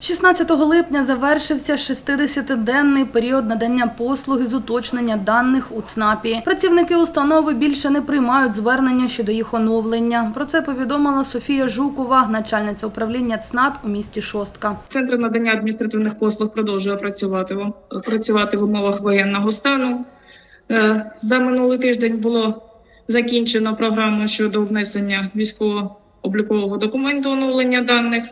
16 липня завершився 60-денний період надання послуги з уточнення даних у ЦНАПі. Працівники установи більше не приймають звернення щодо їх оновлення. Про це повідомила Софія Жукова, начальниця управління ЦНАП у місті Шостка. Центр надання адміністративних послуг продовжує працювати працювати в умовах воєнного стану. Е, За минулий тиждень було закінчено програму щодо внесення військово-облікового документу оновлення даних.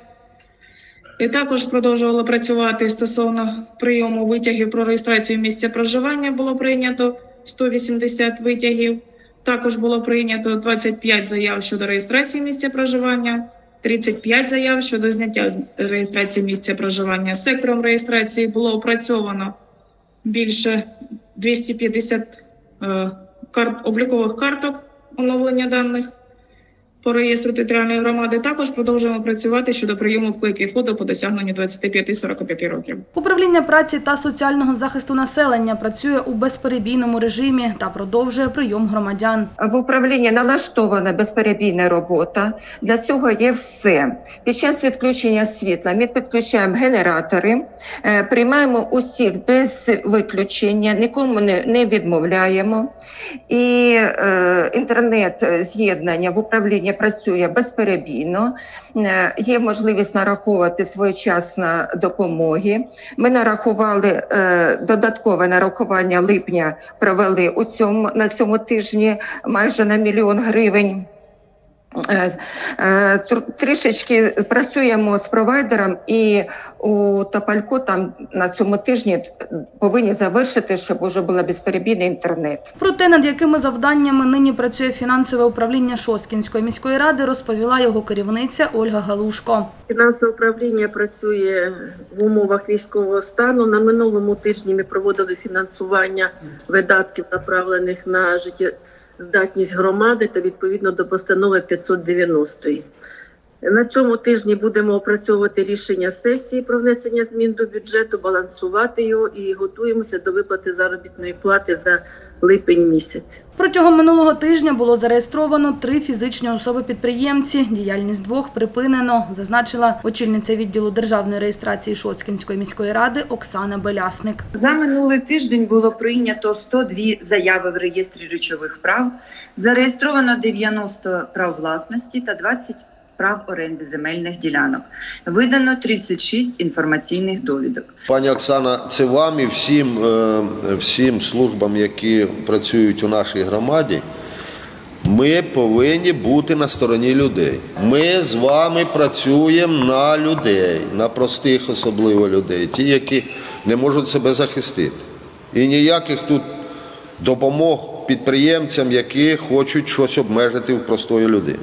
І також продовжувало працювати стосовно прийому витягів про реєстрацію місця проживання. Було прийнято 180 витягів. Також було прийнято 25 заяв щодо реєстрації місця проживання, 35 заяв щодо зняття з реєстрації місця проживання. Сектором реєстрації було опрацьовано більше 250 е, облікових карток оновлення даних по реєстру територіальної громади. Також продовжуємо працювати щодо прийому вкликів фото по досягненню 25-45 років. Управління праці та соціального захисту населення працює у безперебійному режимі та продовжує прийом громадян. В управлінні налаштована безперебійна робота. Для цього є все. Під час відключення світла ми підключаємо генератори, е, приймаємо усіх без виключення, нікому не, не відмовляємо. І е, інтернет-з'єднання в управлінні працює безперебійно. Е, є можливість нараховувати своєчасно допомоги. Ми нарахували е, додаткове нарахування липня провели у цьому на цьому тижні майже на мільйон гривень. Е, е, Трішечки працюємо з провайдером, і у Топальку там на цьому тижні повинні завершити, щоб уже був безперебійний інтернет. Про те, над якими завданнями нині працює фінансове управління Шосткінської міської ради, розповіла його керівниця Ольга Галушко. Фінансове управління працює в умовах військового стану. На минулому тижні ми проводили фінансування видатків, направлених на життєздатність громади та відповідно до постанови 590. На цьому тижні будемо опрацьовувати рішення сесії про внесення змін до бюджету, балансувати його і готуємося до виплати заробітної плати за липень місяць. Протягом минулого тижня було зареєстровано три фізичні особи-підприємці. Діяльність двох припинено, зазначила очільниця відділу державної реєстрації Шосткінської міської ради Оксана Белясник. За минулий тиждень було прийнято 102 заяви в реєстрі речових прав, зареєстровано 90 прав власності та 20 прав оренди земельних ділянок. Видано 36 інформаційних довідок. Пані Оксана, це вам і всім, е, всім службам, які працюють у нашій громаді. Ми повинні бути на стороні людей. Ми з вами працюємо на людей, на простих особливо людей, ті, які не можуть себе захистити. І ніяких тут допомог підприємцям, які хочуть щось обмежити в простої людини.